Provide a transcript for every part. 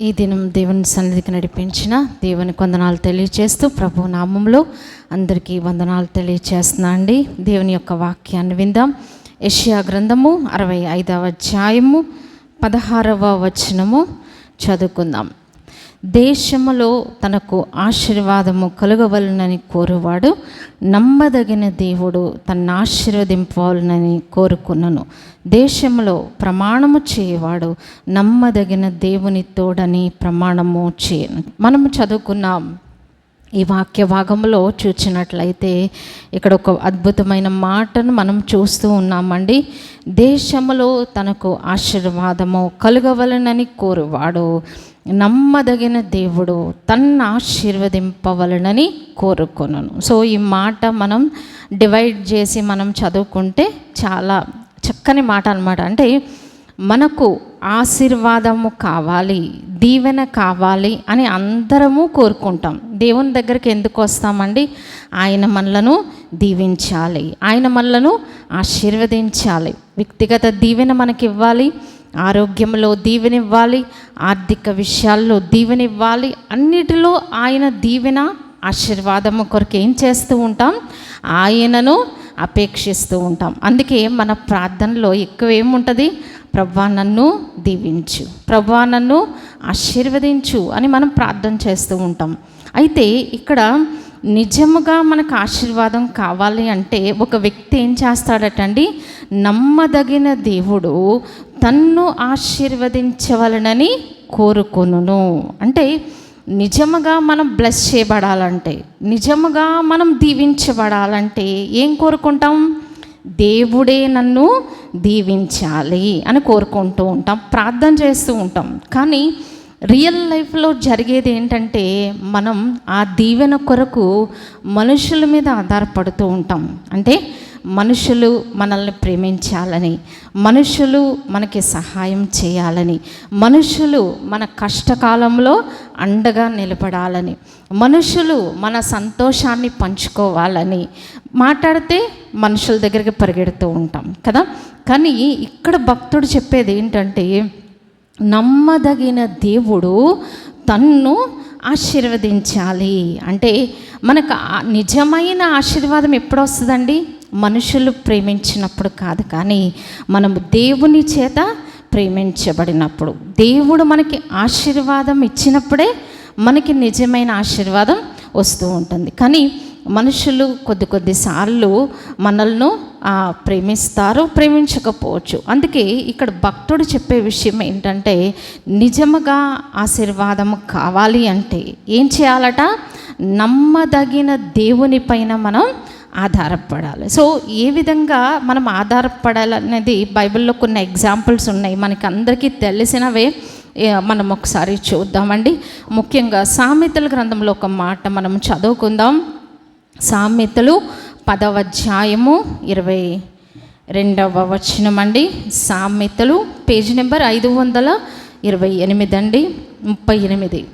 ఈ దినం దేవుని సన్నిధికి నడిపించిన దేవుని వందనాలు తెలియచేస్తూ ప్రభు నామంలో అందరికీ వందనాలు తెలియచేస్తున్నా అండి. దేవుని యొక్క వాక్యాన్ని విందాం. యష్యా గ్రంథము అరవై ఐదవ అధ్యాయము పదహారవ వచనము చదువుకుందాం. దేశములో తనకు ఆశీర్వాదము కలుగవలనని కోరువాడు నమ్మదగిన దేవుడు తన ఆశీర్వదింపవాలనని కోరుకున్నను. దేశంలో ప్రమాణము చేయవాడు నమ్మదగిన దేవుని తోడని ప్రమాణము చేయను. మనము చదువుకున్నాం ఈ వాక్య భాగంలో చూసినట్లయితే ఇక్కడ ఒక అద్భుతమైన మాటను మనం చూస్తూ ఉన్నామండి. దేశములో తనకు ఆశీర్వాదము కలుగవలనని కోరువాడు. నమ్మదగిన దేవుడు తన్ను ఆశీర్వదింపవలనని కోరుకొనను. సో ఈ మాట మనం డివైడ్ చేసి మనం చదువుకుంటే చాలా చక్కని మాట అనమాట అంటే మనకు ఆశీర్వాదము కావాలి దీవెన కావాలి అని అందరము కోరుకుంటాం. దేవుని దగ్గరికి ఎందుకు వస్తామండి? ఆయన మనలను దీవించాలి ఆయన మనలను ఆశీర్వదించాలి. వ్యక్తిగత దీవెన మనకి ఇవ్వాలి ఆరోగ్యంలో దీవెనివ్వాలి ఆర్థిక విషయాల్లో దీవెనివ్వాలి అన్నిటిలో ఆయన దీవెన ఆశీర్వాదము కొరకు ఏం చేస్తూ ఉంటాం? ఆయనను అపేక్షిస్తూ ఉంటాం. అందుకే మన ప్రార్థనలో ఎక్కువ ఏముంటుంది? ప్రభా నన్ను దీవించు. ప్రభా నన్ను ఆశీర్వదించు అని మనం ప్రార్థన చేస్తూ ఉంటాం. అయితే ఇక్కడ నిజముగా మనకు ఆశీర్వాదం కావాలి అంటే ఒక వ్యక్తి ఏం చేస్తాడటండి? నమ్మదగిన దేవుడు తన్ను ఆశీర్వదించవలనని కోరుకొను అంటే నిజముగా మనం బ్లెస్ చేయబడాలంటే నిజముగా మనం దీవించబడాలంటే ఏం కోరుకుంటాం? దేవుడే నన్ను దీవించాలి అని కోరుకుంటూ ఉంటాం ప్రార్థన చేస్తూ ఉంటాం. కానీ రియల్ లైఫ్లో జరిగేది ఏంటంటే మనం ఆ దీవెన కొరకు మనుషుల మీద ఆధారపడుతూ ఉంటాం. అంటే మనుషులు మనల్ని ప్రేమించాలని మనుషులు మనకి సహాయం చేయాలని మనుషులు మన కష్టకాలంలో అండగా నిలబడాలని మనుషులు మన సంతోషాన్ని పంచుకోవాలని మాట్లాడితే మనుషుల దగ్గరికి పరిగెడుతూ ఉంటాం కదా. కానీ ఇక్కడ భక్తుడు చెప్పేది ఏంటంటే నమ్మదగిన దేవుడు తన్ను ఆశీర్వదించాలి. అంటే మనకు నిజమైన ఆశీర్వాదం ఎప్పుడు వస్తుందండి? మనుషులు ప్రేమించినప్పుడు కాదు కానీ మనము దేవుని చేత ప్రేమించబడినప్పుడు. దేవుడు మనకి ఆశీర్వాదం ఇచ్చినప్పుడే మనకి నిజమైన ఆశీర్వాదం వస్తూ ఉంటుంది. కానీ మనుషులు కొద్ది కొద్దిసార్లు మనల్ని ప్రేమిస్తారు ప్రేమించకపోవచ్చు. అందుకే ఇక్కడ భక్తుడు చెప్పే విషయం ఏంటంటే నిజముగా ఆశీర్వాదం కావాలి అంటే ఏం చేయాలట? నమ్మదగిన దేవుని పైన మనం ఆధారపడాలి. సో ఏ విధంగా మనం ఆధారపడాలనేది బైబిల్లో కొన్ని ఎగ్జాంపుల్స్ ఉన్నాయి. మనకి అందరికీ తెలిసినవే మనం ఒకసారి చూద్దామండి. ముఖ్యంగా సామెతల గ్రంథంలో ఒక మాట మనం చదువుకుందాం. సామెతలు పదవ అధ్యాయము ఇరవై రెండవ వచనం అండి సామెతలు పేజీ నెంబర్ ఐదు వందల ఇరవై ఎనిమిది అండి. ముప్పై ఎనిమిది.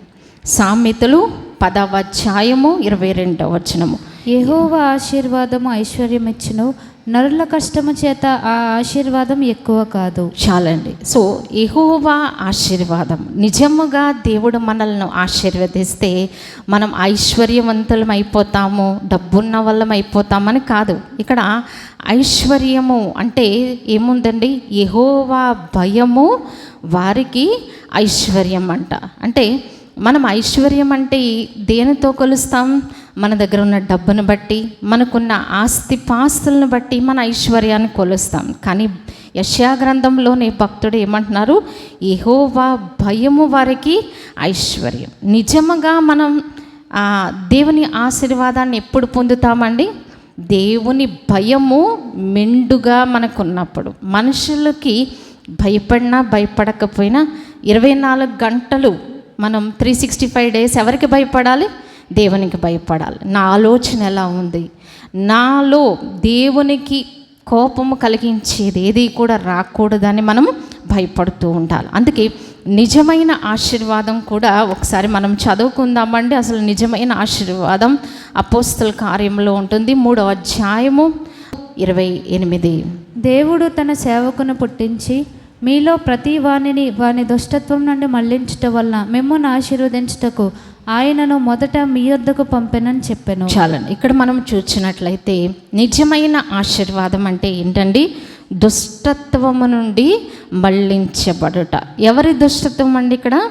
సామెతలు పదవ అధ్యాయము ఇరవై రెండవ వచనము. యెహోవా ఆశీర్వాదము ఐశ్వర్యం ఇచ్చును నరుల కష్టము చేత ఆ ఆశీర్వాదం ఎక్కువ కాదు. చాలండి. సో ఎహోవా ఆశీర్వాదం. నిజముగా దేవుడు మనల్ని ఆశీర్వదిస్తే మనం ఐశ్వర్యవంతులం అయిపోతాము డబ్బున్న వాళ్ళం అయిపోతామని కాదు. ఇక్కడ ఐశ్వర్యము అంటే ఏముందండి? ఎహోవా భయము వారికి ఐశ్వర్యం అంట అంటే మనం ఐశ్వర్యం అంటే దేనితో కొలుస్తాం? మన దగ్గర ఉన్న డబ్బును బట్టి మనకున్న ఆస్తి పాస్తులను బట్టి మన ఐశ్వర్యాన్ని కొలుస్తాం. కానీ యశ్యా గ్రంథంలోని భక్తుడు ఏమంటున్నారు? ఎహోవా భయము వారికి ఐశ్వర్యం. నిజముగా మనం దేవుని ఆశీర్వాదాన్ని ఎప్పుడు పొందుతామండి? దేవుని భయము మెండుగా మనకున్నప్పుడు. మనుషులకి భయపడినా భయపడకపోయినా ఇరవై నాలుగు గంటలు మనం త్రీ సిక్స్టీ ఫైవ్ డేస్ ఎవరికి భయపడాలి? దేవునికి భయపడాలి. నా ఆలోచన ఎలా ఉంది? నాలో దేవునికి కోపము కలిగించేది ఏది కూడా రాకూడదని మనం భయపడుతూ ఉండాలి. అందుకే నిజమైన ఆశీర్వాదం కూడా ఒకసారి మనం చదువుకుందామండి. అసలు నిజమైన ఆశీర్వాదం అపోస్తల కార్యంలో ఉంటుంది. మూడో అధ్యాయము ఇరవై ఎనిమిది. దేవుడు తన సేవకును పుట్టించి మీలో ప్రతి వానిని వాని దుష్టత్వం నుండి మళ్ళించటం వలన మిమ్మల్ని ఆశీర్వదించుటకు ఆయనను మొదట మీ వద్దకు పంపెనని చెప్పాను. చాలండి. ఇక్కడ మనం చూసినట్లయితే నిజమైన ఆశీర్వాదం అంటే ఏంటండి? దుష్టత్వము నుండి మళ్ళించబడుట ఎవరి దుష్టత్వం అండి ఇక్కడ?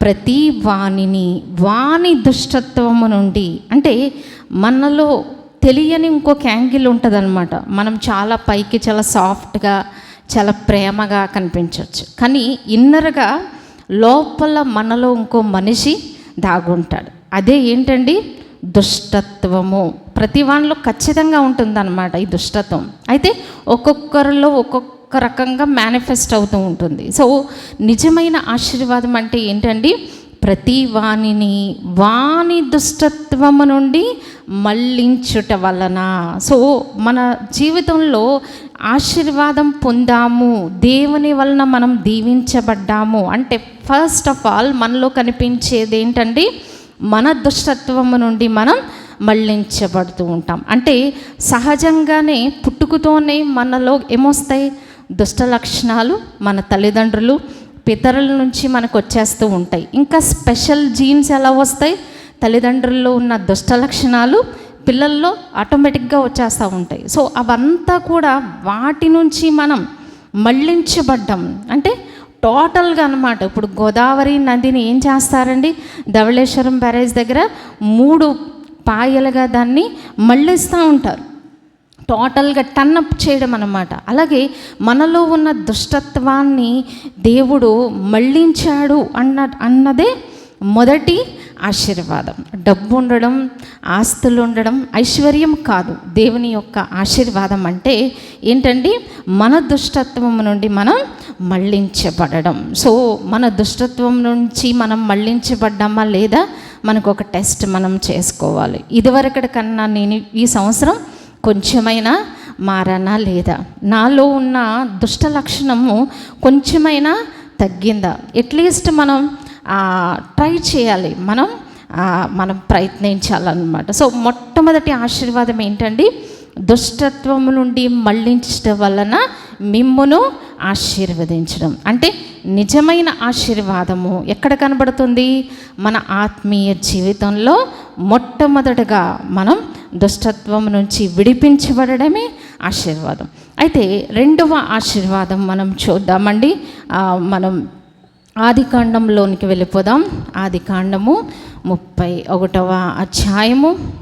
ప్రతి వాణిని వాణి దుష్టత్వము నుండి. అంటే మనలో తెలియని ఇంకొక యాంగిల్ ఉంటుందన్నమాట. మనం చాలా పైకి చాలా సాఫ్ట్గా చాలా ప్రేమగా కనిపించవచ్చు. కానీ ఇన్నర్గా లోపల మనలో ఇంకో మనిషి దాగుంటాడు. అదే ఏంటండి? దుష్టత్వము. ప్రతి వాళ్ళలో ఖచ్చితంగా ఉంటుందన్నమాట ఈ దుష్టత్వం. అయితే ఒక్కొక్కరిలో ఒక్కొక్క రకంగా మేనిఫెస్ట్ అవుతూ ఉంటుంది. సో నిజమైన ఆశీర్వాదం అంటే ఏంటండి? ప్రతి వాణిని వాణి దుష్టత్వము నుండి మళ్ళించుట వలన. సో మన జీవితంలో ఆశీర్వాదం పొందాము. దేవుని వలన మనం దీవించబడ్డాము. అంటే ఫస్ట్ ఆఫ్ ఆల్ మనలో కనిపించేది ఏంటండి? మన దుష్టత్వము నుండి మనం మళ్ళించబడుతూ ఉంటాం. అంటే సహజంగానే పుట్టుకతోనే మనలో ఏమొస్తాయి? దుష్ట లక్షణాలు మన తల్లిదండ్రులు పితరుల నుంచి మనకు వచ్చేస్తూ ఉంటాయి. ఇంకా స్పెషల్ జీన్స్ ఎలా వస్తాయి? తల్లిదండ్రుల్లో ఉన్న దుష్ట లక్షణాలు పిల్లల్లో ఆటోమేటిక్గా వచ్చేస్తూ ఉంటాయి. సో అవంతా కూడా వాటి నుంచి మనం మళ్ళించబడ్డం అంటే టోటల్గా అనమాట ఇప్పుడు గోదావరి నదిని ఏం చేస్తారండి? ధవళేశ్వరం బ్యారేజ్ దగ్గర మూడు పాయలుగా దాన్ని మళ్ళిస్తూ ఉంటారు. టోటల్గా టర్నప్ చేయడం అన్నమాట. అలాగే మనలో ఉన్న దుష్టత్వాన్ని దేవుడు మళ్ళించాడు అన్న అన్నదే మొదటి ఆశీర్వాదం. డబ్బు ఉండడం ఆస్తులు ఉండడం ఐశ్వర్యం కాదు. దేవుని యొక్క ఆశీర్వాదం అంటే ఏంటండి? మన దుష్టత్వం నుండి మనం మళ్ళించబడడం. సో మన దుష్టత్వం నుంచి మనం మళ్ళించబడ్డామా లేదా? మనకు ఒక టెస్ట్ మనం చేసుకోవాలి. ఇదివరకటి కన్నా నేను ఈ సంవత్సరం కొంచెమైనా మారానా లేదా? నాలో ఉన్న దుష్ట లక్షణము కొంచెమైనా తగ్గిందా? ఎట్లీస్ట్ మనం ట్రై చేయాలి. మనం మనం ప్రయత్నించాలన్నమాట. సో మొట్టమొదటి ఆశీర్వాదం ఏంటండి? దుష్టత్వము నుండి మళ్ళించడం వలన మిమ్మును ఆశీర్వదించడం. అంటే నిజమైన ఆశీర్వాదము ఎక్కడ కనబడుతుంది? మన ఆత్మీయ జీవితంలో మొట్టమొదటగా మనం దుష్టత్వం నుంచి విడిపించబడడమే ఆశీర్వాదం. అయితే రెండవ ఆశీర్వాదం మనం చూద్దామండి. మనం ఆది కాండంలోనికి వెళ్ళిపోదాం. ఆది కాండము ముప్పై ఒకటవ అధ్యాయము.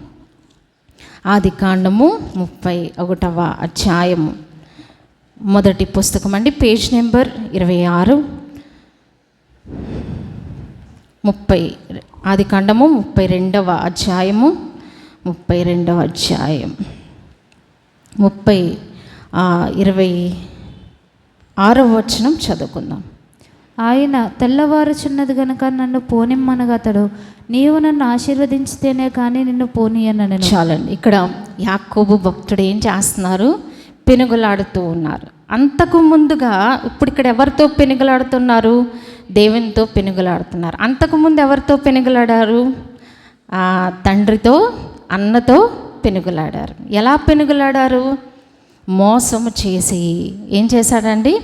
ఆది కాండము ముప్పై ఒకటవ అధ్యాయము. మొదటి పుస్తకం అండి పేజ్ నెంబర్ ఇరవై ఆరు. ముప్పై ఆది కాండము ముప్పై రెండవ అధ్యాయము. ముప్పై రెండవ అధ్యాయం. ముప్పై ఇరవై ఆరవ వచనం చదువుకుందాం. ఆయన తెల్లవారుచున్నది గనుక నన్ను పోనిమ్మనగతడు నీవు నన్ను ఆశీర్వదించితేనే కానీ నిన్ను పోనీయనను చాలండి. ఇక్కడ యాకోబు భక్తుడు ఏం చేస్తున్నారు? పెనుగులాడుతూ ఉన్నారు. అంతకు ముందుగా ఇప్పుడు ఇక్కడ ఎవరితో పెనుగులాడుతున్నారు? దేవునితో పెనుగులాడుతున్నారు. అంతకు ముందు ఎవరితో పెనుగులాడారు? ఆ, తండ్రితో అన్నతో పెనుగులాడారు. ఎలా పెనుగులాడారు? మోసము చేసి. ఏం చేశాడండి?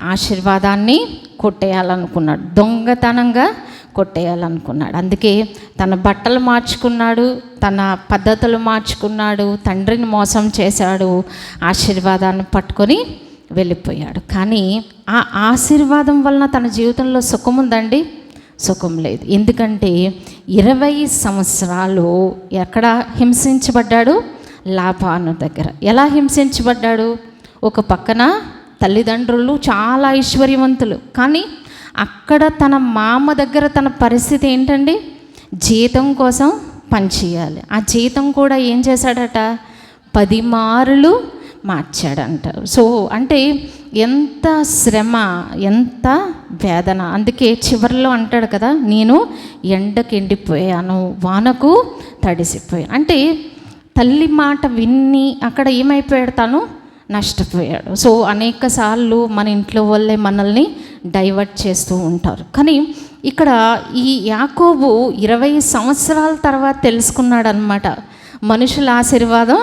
ఆశీర్వాదాన్ని కొట్టేయాలనుకున్నాడు. దొంగతనంగా కొట్టేయాలనుకున్నాడు. అందుకే తన బట్టలు మార్చుకున్నాడు తన పద్ధతులు మార్చుకున్నాడు తండ్రిని మోసం చేశాడు ఆశీర్వాదాన్ని పట్టుకొని వెళ్ళిపోయాడు. కానీ ఆ ఆశీర్వాదం వలన తన జీవితంలో సుఖం ఉందండి సుఖం లేదు. ఎందుకంటే ఇరవై సంవత్సరాలు ఎక్కడ హింసించబడ్డాడు? లాభాను దగ్గర. ఎలా హింసించబడ్డాడు? ఒక పక్కన తల్లిదండ్రులు చాలా ఐశ్వర్యవంతులు. కానీ అక్కడ తన మామ దగ్గర తన పరిస్థితి ఏంటండి? జీతం కోసం పనిచేయాలి ఆ జీతం కూడా ఏం చేశాడట? పది మారులు మార్చాడంట సో అంటే ఎంత శ్రమ ఎంత వేదన. అందుకే చివరిలో అంటాడు కదా నేను ఎండకు ఎండిపోయాను వానకు తడిసిపోయాను. అంటే తల్లి మాట విన్ని అక్కడ ఏమైపోయాడు తను? నష్టపోయాడు. సో అనేక సార్లు మన ఇంట్లో వాళ్ళే మనల్ని డైవర్ట్ చేస్తూ ఉంటారు. కానీ ఇక్కడ ఈ యాకోబు ఇరవై సంవత్సరాల తర్వాత తెలుసుకున్నాడనమాట మనుషుల ఆశీర్వాదం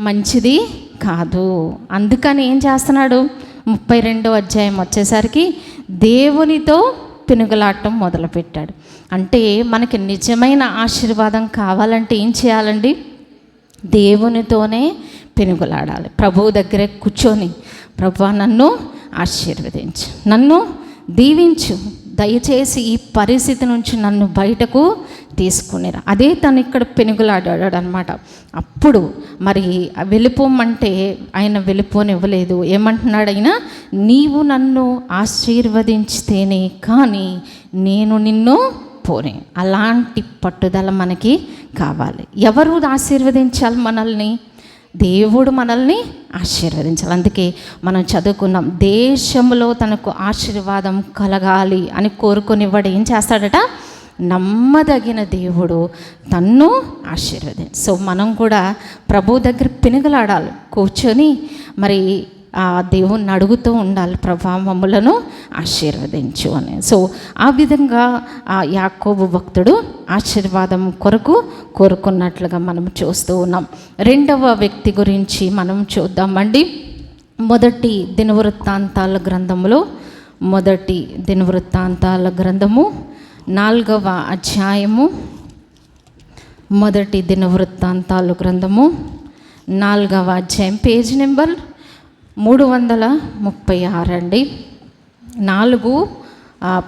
మంచిది కాదు. అందుకని ఏం చేస్తున్నాడు? ముప్పై రెండో అధ్యాయం వచ్చేసరికి దేవునితో పెనుగులాటం మొదలుపెట్టాడు. అంటే మనకి నిజమైన ఆశీర్వాదం కావాలంటే ఏం చేయాలండి? దేవునితోనే పెనుగులాడాలి. ప్రభువు దగ్గరే కూర్చొని ప్రభు నన్ను ఆశీర్వదించు. నన్ను దీవించు. దయచేసి ఈ పరిస్థితి నుంచి నన్ను బయటకు తీసుకునేరా. అదే తను ఇక్కడ పెనుగులాడాడు అనమాట అప్పుడు మరి వెళ్ళిపోమంటే ఆయన వెళ్ళిపోనివ్వలేదు. ఏమంటున్నాడు ఆయన నీవు నన్ను ఆశీర్వదించితేనే కానీ నేను నిన్ను పోనే. అలాంటి పట్టుదల మనకి కావాలి. ఎవరు ఆశీర్వదించాలి మనల్ని? దేవుడు మనల్ని ఆశీర్వదించాలి. అందుకే మనం చదువుకున్నాం దేశంలో తనకు ఆశీర్వాదం కలగాలి అని కోరుకునివ్వడు ఏం చేస్తాడట? నమ్మదగిన దేవుడు తన్ను ఆశీర్వది. సో మనం కూడా ప్రభు దగ్గర పినగలాడాలి కూర్చొని మరి ఆ దేవుణ్ణి అడుగుతూ ఉండాలి ప్రభా మమ్ములను ఆశీర్వదించు అని. సో ఆ విధంగా ఆ యాకోబు భక్తుడు ఆశీర్వాదం కొరకు కోరుకున్నట్లుగా మనం చూస్తూ ఉన్నాం. రెండవ వ్యక్తి గురించి మనం చూద్దామండి. మొదటి దినవృత్తాంతాల గ్రంథములో మొదటి దినవృత్తాంతాల గ్రంథము నాలుగవ అధ్యాయము మొదటి దినవృత్తాంతాలు గ్రంథము నాలుగవ అధ్యాయం పేజ్ నెంబర్ మూడు వందల ముప్పై ఆరు అండి. నాలుగు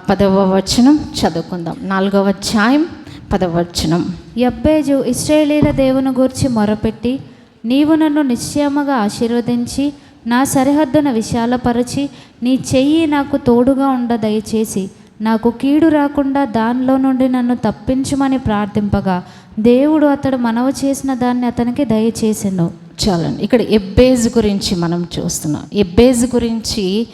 పదవ వచనం చదువుకుందాం. నాలుగవ అధ్యాయం పదవ వచనం. ఎబ్బేజు ఇస్రాయేలీల దేవుని గూర్చి మొరపెట్టి నీవు నన్ను నిశ్చయముగా ఆశీర్వదించి నా సరిహద్దున విశాలపరచి నీ చెయ్యి నాకు తోడుగా ఉండ దయచేసి నాకు కీడు రాకుండా దానిలో నుండి నన్ను తప్పించమని ప్రార్థింపగా దేవుడు అతడు మనవ చేసిన దాన్ని అతనికి దయచేసెను. చాలండి. ఇక్కడ ఎబ్బేజ్ గురించి మనం చూస్తున్నాం. ఎబ్బేజ్ గురించి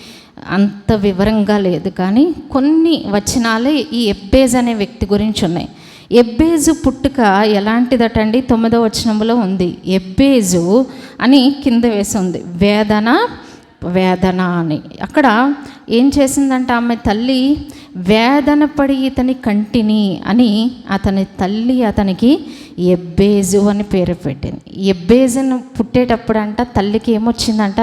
అంత వివరంగా లేదు కానీ కొన్ని వచనాలే ఈ ఎబ్బేజ్ అనే వ్యక్తి గురించి ఉన్నాయి. ఎబ్బేజు పుట్టుక ఎలాంటిదటండి? తొమ్మిదో వచనంలో ఉంది. ఎబ్బేజు అని కింద వేసి ఉంది. వేదన వేదన అని. అక్కడ ఏం చేసిందంటే ఆమె తల్లి వేదనపడి ఇతని కంటిని అని అతని తల్లి అతనికి ఎబ్బేజు అని పేరు పెట్టింది. ఎబ్బేజును పుట్టేటప్పుడు అంట తల్లికి ఏమొచ్చిందంట?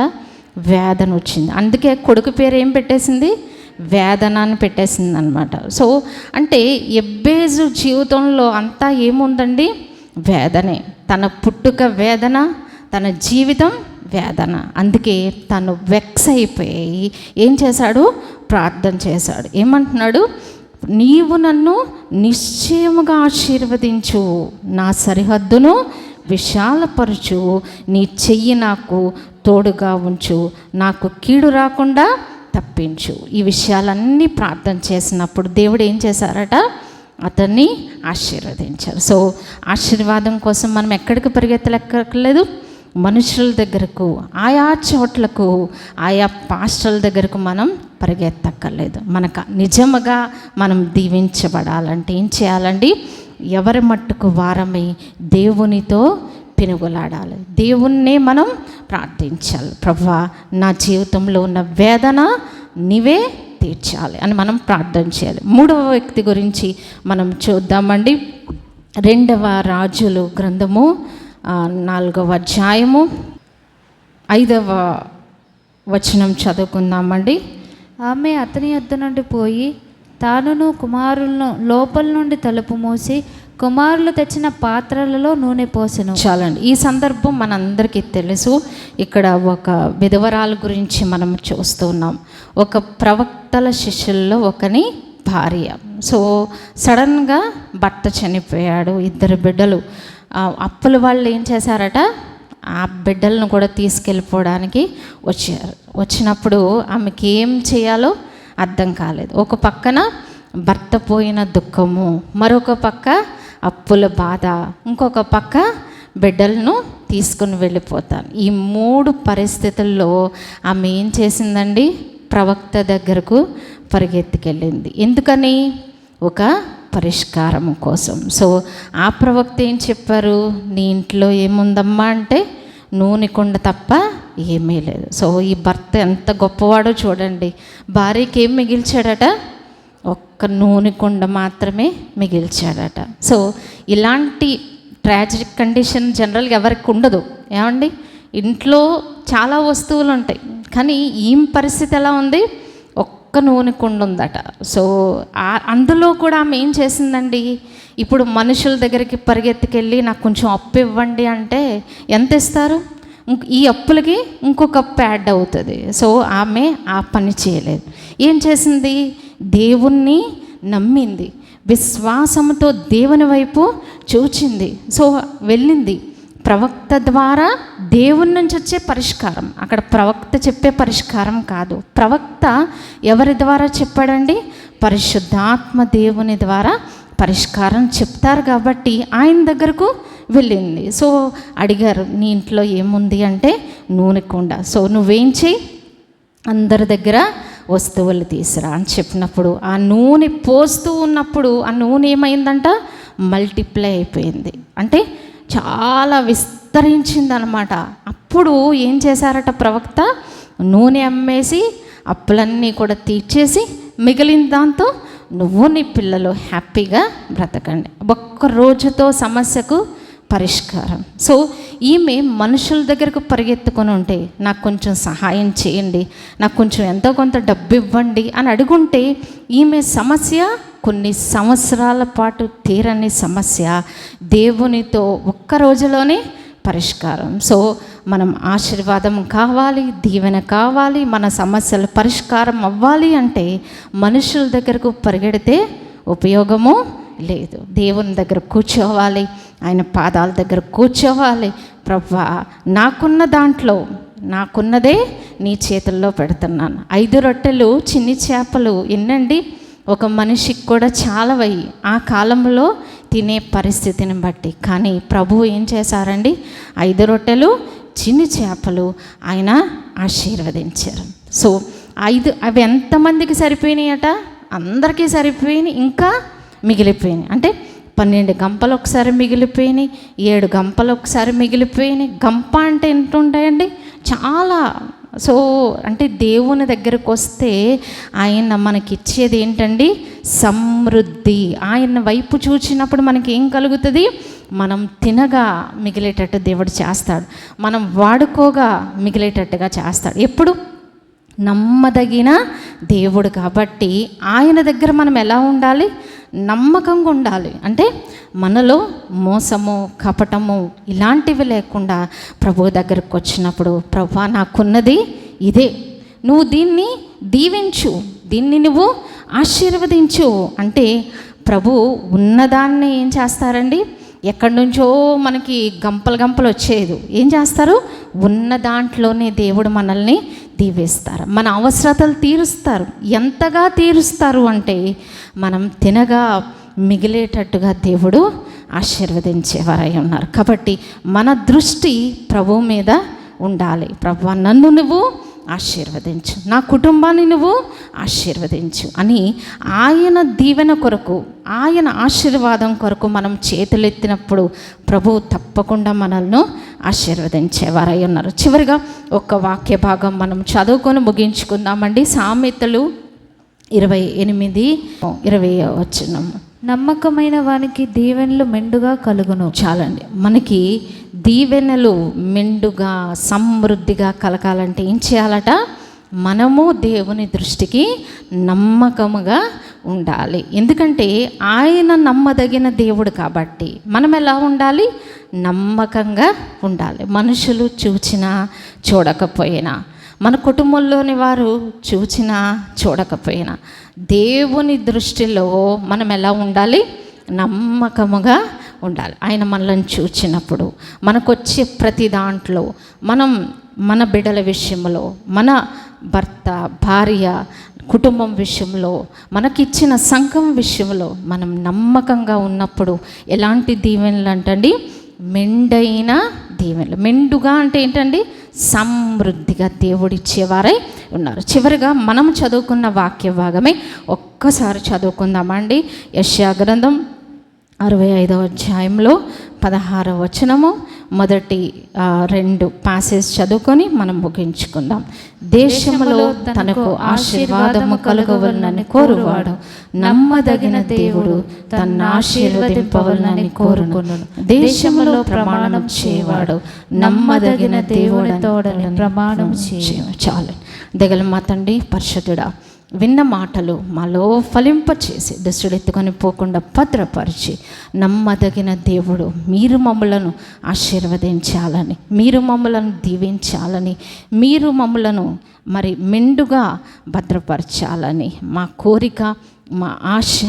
వేదన వచ్చింది. అందుకే కొడుకు పేరు ఏం పెట్టేసింది? వేదన అని పెట్టేసింది అనమాట సో అంటే ఎబ్బేజు జీవితంలో అంతా ఏముందండి? వేదనే. తన పుట్టుక వేదన తన జీవితం వేదన. అందుకే తను వెక్స్ అయిపోయి ఏం చేశాడు? ప్రార్థన చేశాడు. ఏమంటున్నాడు? నీవు నన్ను నిశ్చయముగా ఆశీర్వదించు. నా సరిహద్దును విశాలపరచు. నీ చెయ్యి నాకు తోడుగా ఉంచు. నాకు కీడు రాకుండా తప్పించు. ఈ విషయాలన్నీ ప్రార్థన చేసినప్పుడు దేవుడు ఏం చేశారట? అతన్ని ఆశీర్వదించారు. సో ఆశీర్వాదం కోసం మనం ఎక్కడికి పరిగెత్తలేక్కర్లేదు మనుషుల దగ్గరకు ఆయా చోట్లకు ఆయా పాస్టర్ల దగ్గరకు మనం పరిగెత్తక్కర్లేదు. మనకు నిజముగా మనం దీవించబడాలంటే ఏం చేయాలండి? ఎవరి మట్టుకు వారమై దేవునితో పెనుగులాడాలి. దేవుణ్ణే మనం ప్రార్థించాలి. ప్రభా నా జీవితంలో ఉన్న వేదన నీవే తీర్చాలి అని మనం ప్రార్థన చేయాలి. మూడవ వ్యక్తి గురించి మనం చూద్దామండి. రెండవ రాజులు గ్రంథము నాలుగవ అధ్యాయము ఐదవ వచనం చదువుకుందామండి. ఆమె అతని యొద్ద నుండి పోయి తానును కుమారులను లోపల నుండి తలుపు మూసి కుమారులు తెచ్చిన పాత్రలలో నూనె పోసెను. చాలండి. ఈ సందర్భం మనందరికీ తెలుసు. ఇక్కడ ఒక విధవరాల గురించి మనం చూస్తున్నాం ఒక ప్రవక్తల శిష్యుల్లో ఒకని భార్య. సో సడన్గా భర్త చనిపోయాడు. ఇద్దరు బిడ్డలు. అప్పుల వాళ్ళు ఏం చేశారట? ఆ బిడ్డలను కూడా తీసుకెళ్ళిపోవడానికి వచ్చారు వచ్చినప్పుడు ఆమెకి ఏం చేయాలో అర్థం కాలేదు. ఒక పక్కన భర్త పోయిన దుఃఖము మరొక పక్క అప్పుల బాధ ఇంకొక పక్క బిడ్డలను తీసుకుని వెళ్ళిపోతాను ఈ మూడు పరిస్థితుల్లో ఆమె ఏం చేసిందండి? ప్రవక్త దగ్గరకు పరిగెత్తుకెళ్ళింది. ఎందుకని? ఒక పరిష్కారం కోసం. సో ఆ ప్రవక్త ఏం చెప్పారు? నీ ఇంట్లో ఏముందమ్మా అంటే నూనె కుండ తప్ప ఏమీ లేదు. సో ఈ భర్త ఎంత గొప్పవాడో చూడండి. భార్యకి ఏం మిగిల్చాడట? ఒక్క నూనె కుండ మాత్రమే మిగిల్చాడట. సో ఇలాంటి ట్రాజిక్ కండిషన్ జనరల్గా ఎవరికి ఉండదు. ఏమండి? ఇంట్లో చాలా వస్తువులు ఉంటాయి కానీ ఈ పరిస్థితి ఎలా ఉంది? ఒక్క నూనె కుండ ఉందట సో అందులో కూడా ఆమె ఏం చేసిందండి? ఇప్పుడు మనుషుల దగ్గరికి పరిగెత్తుకెళ్ళి నాకు కొంచెం అప్పు ఇవ్వండి అంటే ఎంత ఇస్తారు? ఇంక- ఈ అప్పులకి ఇంకొక అప్పు యాడ్ అవుతుంది. సో ఆమె ఆ పని చేయలేదు. ఏం చేసింది? దేవుణ్ణి నమ్మింది. విశ్వాసంతో దేవుని వైపు చూచింది. సో వెళ్ళింది. ప్రవక్త ద్వారా దేవుని నుంచి వచ్చే పరిష్కారం. అక్కడ ప్రవక్త చెప్పే పరిష్కారం కాదు. ప్రవక్త ఎవరి ద్వారా చెప్పాడండి? పరిశుద్ధాత్మ దేవుని ద్వారా పరిష్కారం చెప్తారు కాబట్టి ఆయన దగ్గరకు వెళ్ళింది. సో అడిగారు నీ ఇంట్లో ఏముంది అంటే నూనె కుండ. సో నువ్వేం చేయి అందరి దగ్గర వస్తువులు తీసురా అని చెప్పినప్పుడు ఆ నూనె పోస్తూ ఉన్నప్పుడు ఆ నూనె ఏమైందంట? మల్టిప్లై అయిపోయింది. అంటే చాలా విస్తరించింది అనమాట అప్పుడు ఏం చేశారట ప్రవక్త? నూనె అమ్మేసి అప్పులన్నీ కూడా తీర్చేసి మిగిలిన దాంతో నువ్వు నీ పిల్లలు హ్యాపీగా బ్రతకండి. ఒక్క రోజుతో సమస్యకు పరిష్కారం. సో ఈమె మనుషుల దగ్గరకు పరిగెత్తుకొని ఉంటే నాకు కొంచెం సహాయం చేయండి నాకు కొంచెం ఎంతో కొంత డబ్బు ఇవ్వండి అని అడుగుంటే ఈమె సమస్య కొన్ని సంవత్సరాల పాటు తీరని సమస్య. దేవునితో ఒక్క రోజులోనే పరిష్కారం. సో మనం ఆశీర్వాదం కావాలి దీవెన కావాలి మన సమస్యలు పరిష్కారం అవ్వాలి అంటే మనుషుల దగ్గరకు పరిగెడితే ఉపయోగము లేదు. దేవుని దగ్గర కూర్చోవాలి ఆయన పాదాల దగ్గర కూర్చోవాలి. ప్రభా నాకున్న దాంట్లో నాకున్నదే నీ చేతుల్లో పెడుతున్నాను. ఐదు రొట్టెలు చిన్ని చేపలు ఎన్నండి ఒక మనిషికి కూడా చాలవయ్యి ఆ కాలంలో తినే పరిస్థితిని బట్టి. కానీ ప్రభువు ఏం చేశారండి? ఐదు రొట్టెలు చిన్ని చేపలు ఆయన ఆశీర్వదించారు. సో ఐదు అవి ఎంతమందికి సరిపోయినాయట? అందరికీ సరిపోయినాయి ఇంకా మిగిలిపోయినాయి. అంటే పన్నెండు గంపలు ఒకసారి మిగిలిపోయినాయి ఏడు గంపలు ఒకసారి మిగిలిపోయినాయి. గంప అంటే ఎంత ఉంటాయండి చాలా సో అంటే దేవుని దగ్గరకు వస్తే ఆయన మనకిచ్చేది ఏంటండి? సమృద్ధి. ఆయన వైపు చూచినప్పుడు మనకి ఏం కలుగుతుంది? మనం తినగా మిగిలేటట్టు దేవుడు చేస్తాడు. మనం వాడుకోగా మిగిలేటట్టుగా చేస్తాడు. ఎప్పుడు? నమ్మదగిన దేవుడు కాబట్టి ఆయన దగ్గర మనం ఎలా ఉండాలి? నమ్మకంగా ఉండాలి. అంటే మనలో మోసము కపటము ఇలాంటివి లేకుండా ప్రభు దగ్గరకు వచ్చినప్పుడు ప్రభు నాకున్నది ఇదే. నువ్వు దీన్ని దీవించు దీన్ని నువ్వు ఆశీర్వదించు. అంటే ప్రభు ఉన్నదాన్ని ఏం చేస్తారండి? ఎక్కడి నుంచో మనకి గంపలు గంపలు వచ్చేది. ఏం చేస్తారు? ఉన్న దాంట్లోనే దేవుడు మనల్ని దీవిస్తారు మన అవసరతలు తీరుస్తారు. ఎంతగా తీరుస్తారు అంటే మనం తినగా మిగిలేటట్టుగా దేవుడు ఆశీర్వదించేవారై ఉన్నారు. కాబట్టి మన దృష్టి ప్రభు మీద ఉండాలి. ప్రభు నన్ను నువ్వు ఆశీర్వదించు. నా కుటుంబాన్ని నువ్వు ఆశీర్వదించు అని ఆయన దీవెన కొరకు ఆయన ఆశీర్వాదం కొరకు మనం చేతులెత్తినప్పుడు ప్రభు తప్పకుండా మనల్ని ఆశీర్వదించేవారై ఉన్నారు. చివరిగా ఒక వాక్య భాగం మనం చదువుకొని ముగించుకుందామండి. సామెతలు ఇరవై ఎనిమిది ఇరవై వచ్చినాము నమ్మకమైన వానికి దీవెనలు మెండుగా కలుగును. చాలండి. మనకి దీవెనలు మెండుగా సమృద్ధిగా కలకాలంటే ఏం చేయాలట? మనము దేవుని దృష్టికి నమ్మకముగా ఉండాలి. ఎందుకంటే ఆయన నమ్మదగిన దేవుడు కాబట్టి మనం ఎలా ఉండాలి? నమ్మకంగా ఉండాలి. మనుషులు చూచినా చూడకపోయినా మన కుటుంబంలోని వారు చూచినా చూడకపోయినా దేవుని దృష్టిలో మనం ఎలా ఉండాలి? నమ్మకముగా ఉండాలి. ఆయన మనల్ని చూచినప్పుడు మనకొచ్చే ప్రతి దాంట్లో మనం మన బిడ్డల విషయంలో మన భర్త భార్య కుటుంబం విషయంలో మనకిచ్చిన సంఘం విషయంలో మనం నమ్మకంగా ఉన్నప్పుడు ఎలాంటి దీవెనలు అంటండి? మెండైన దీవెనలు. మెండుగా అంటే ఏంటండి? సమృద్ధిగా దేవుడిచ్చేవారై ఉన్నారు. చివరిగా మనం చదువుకున్న వాక్య భాగమే ఒక్కసారి చదువుకుందామండి. యశ్యా గ్రంథం అరవై ఐదవ అధ్యాయంలో పదహారవ వచనము. మొదటి రెండు పాసెస్ చదువుకొని మనం ముగించుకుందాం. దేశములో తనకు ఆశీర్వాదము కలుగవలనని కోరువాడు. నమ్మదగిన దేవుడు తన్ను ఆశీర్వదింపవలనని కోరుకును దేశములో ప్రమాణం చేయవాడు నమ్మదగిన దేవుని తోడని ప్రమాణం చేయ చాలు. దిగల మా తండ్రి పరిశుద్ధుడా విన్న మాటలు మాలో ఫలింపచేసి దుష్టుడు ఎత్తుకొని పోకుండా భద్రపరిచి నమ్మదగిన దేవుడు. మీరు మమ్మలను ఆశీర్వదించాలని మీరు మమ్మలను దీవించాలని మీరు మమ్మలను మరి మెండుగా భద్రపరచాలని మా కోరిక మా ఆశ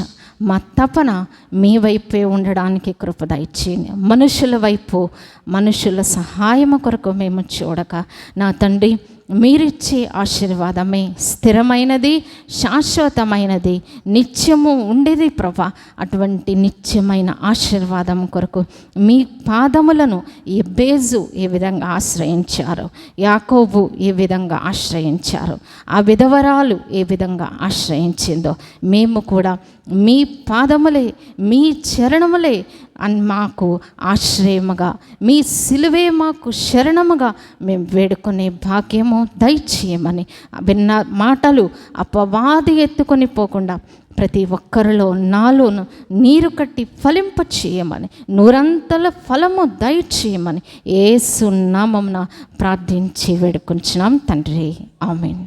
మా తపన మీ వైపే ఉండడానికి కృపద దయచేయండి. మనుషుల వైపు మనుషుల సహాయము కొరకు మేము చూడక నా తండ్రి మీరిచ్చే ఆశీర్వాదమే స్థిరమైనది శాశ్వతమైనది నిత్యము ఉండేది ప్రభా. అటువంటి నిత్యమైన ఆశీర్వాదం కొరకు మీ పాదములను ఎబ్బేజు ఏ విధంగా ఆశ్రయించారు యాకోబు ఏ విధంగా ఆశ్రయించారు ఆ విధవరాలు ఏ విధంగా ఆశ్రయించిందో మేము కూడా మీ పాదములే మీ చరణములే మాకు ఆశ్రయముగా మీ సిలువే మాకు శరణముగా మేము వేడుకునే భాగ్యము దయచేయమని విన్న మాటలు అపవాది ఎత్తుకొని పోకుండా ప్రతి ఒక్కరిలో నాలోను నీరు కట్టి ఫలింప చేయమని నూరంతల ఫలము దయచేయమని ఏ సున్నామమున ప్రార్థించి వేడుకుంటున్నాం తండ్రి. ఆమెన్.